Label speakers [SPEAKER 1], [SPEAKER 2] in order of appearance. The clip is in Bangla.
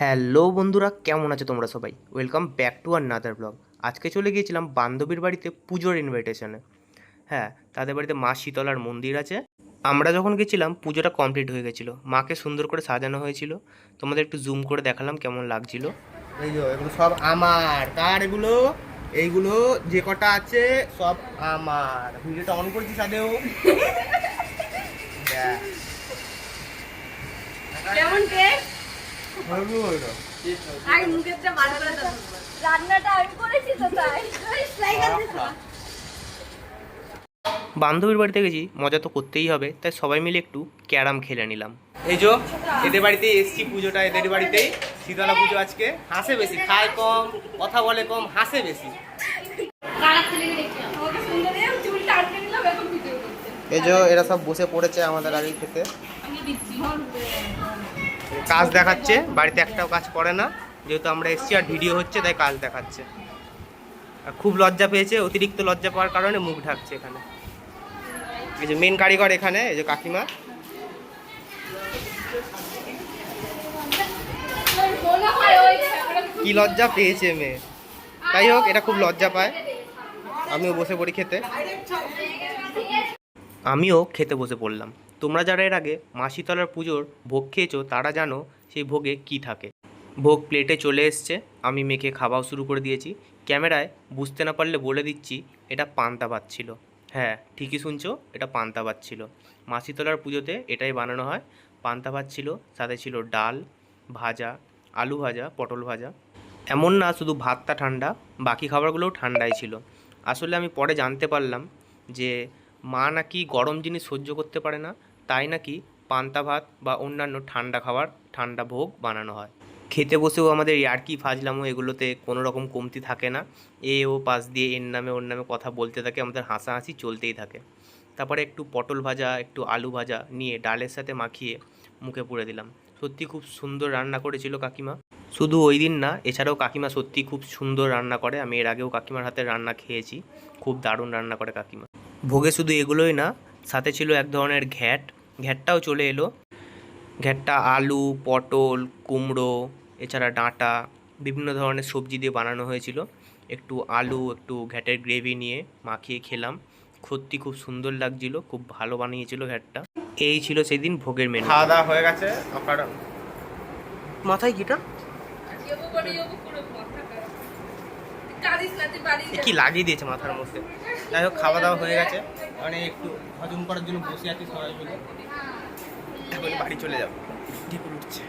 [SPEAKER 1] হ্যালো বন্ধুরা কেমন আছো তোমরা সবাই? Welcome back to another blog আজকে চলে গিয়েছিলাম বান্ধবীর বাড়িতে পুজোর ইনভাইটেশনে হ্যাঁ তাদের বাড়িতে মা শীতলার মন্দির আছে। আমরা যখন গেছিলাম পুজোটা কমপ্লিট হয়ে গেছিল। মাকে সুন্দর করে সাজানো হয়েছিল। তোমাদের একটু জুম করে দেখালাম কেমন লাগছিল। এই যে এগুলো সব আমার। কার এগুলো? এইগুলো যে কটা আছে সব আমার। ভিডিওটা অন করছি সাদেও
[SPEAKER 2] কেমন টেস্ট? রান্নাটা আমি করেছি তো তাই।
[SPEAKER 1] বান্ধবীর বাড়িতে গেছি মজা তো করতেই হবে তাই সবাই মিলে একটু ক্যারাম খেলে নিলাম। এই যে এদের বাড়িতে এসছি পুজোটা এদের বাড়িতেই শীতলা পুজো আজকে। হাসে বেশি খায় কম কথা বলে কম হাসে বেশি। এই যে এরা সব বসে পড়েছে আমাদের আগে খেতে। কাজ দেখাচ্ছে, বাড়িতে একটাও কাজ করে না। যেহেতু আমরা এসছি আর ভিডিও হচ্ছে, তাই কাজ দেখাচ্ছে। আর খুব লজ্জা পেয়েছে, অতিরিক্ত লজ্জা পাওয়ার কারণে মুখ ঢাকছে এখানে। এই যে মেন কারিগর এখানে, এই যে কাকিমা। কি লজ্জা পেয়েছে মেয়ে। তাই হোক, এটা খুব লজ্জা পায়। আমিও বসে পড়ি খেতে। আমিও খেতে বসে পড়লাম। তোমরা যারা এর আগে মাসিতলার পুজোর ভোগ খেয়েছো, তারা জানো সেই ভোগে কি থাকে। ভোগ প্লেটে চলে এসছে, আমি মেখে খাওয়াও শুরু করে দিয়েছি। ক্যামেরায় বুঝতে না পারলে বলে দিচ্ছি, এটা পান্তা ভাত ছিল। হ্যাঁ ঠিকই শুনছো, এটা পান্তা ভাত ছিল। মাসিতলার পুজোতে এটাই বানানো হয়। পান্তা ভাত ছিল, সাথে ছিল ডাল, ভাজা, আলু ভাজা, পটল ভাজা। এমন না শুধু ভাতটা ঠান্ডা, বাকি খাবারগুলোও ঠান্ডাই ছিল। আসলে আমি পরে জানতে পারলাম যে মা নাকি গরম জিনিস সহ্য করতে পারে না তাই নাকি পান্তা ভাত বা অন্যান্য ঠান্ডা খাবার, ঠান্ডা ভোগ বানানো হয়? খেতে বসেও আমাদের ইয়ার্কি ফাজলামো, এগুলোতে কোনো রকম কমতি থাকে না। এ ও পাশ দিয়ে এর নামে ওর নামে কথা বলতে থাকে, আমাদের হাসাহাসি চলতেই থাকে। তারপরে একটু পটল ভাজা, একটু আলু ভাজা নিয়ে ডালের সাথে মাখিয়ে মুখে পুড়ে দিলাম। সত্যি খুব সুন্দর রান্না করেছিল কাকিমা। শুধু ওই দিন না, এছাড়াও কাকিমা সত্যি খুব সুন্দর রান্না করে। আমি এর আগেও কাকিমার হাতে রান্না খেয়েছি। খুব দারুণ রান্না করে কাকিমা। ভোগে শুধু এগুলোই না, সাথে ছিল এক ধরনের ঘ্যাট ঘ্যাটটাও চলে এলো। ঘ্যাটটা আলু পটল কুমড়ো এছাড়া ডাঁটা বিভিন্ন ধরনের সবজি দিয়ে বানানো হয়েছিল। একটু আলু একটু ঘ্যাটের গ্রেভি নিয়ে মাখিয়ে খেলাম। সত্যি খুব সুন্দর লাগছিল খুব ভালো বানিয়েছিল ঘ্যাটটা। এই ছিল সেদিন ভোগের মেনু খাওয়া দাওয়া হয়ে গেছে আপনার মাথায় কিটা কি লাগিয়ে দিয়েছে মাথার মধ্যে? যাই হোক খাওয়া দাওয়া হয়ে গেছে। মানে একটু হজম করার জন্য বসে আছি সবাই মিলে। এখন বাড়ি চলে যাব। ঢেকুর উঠছে।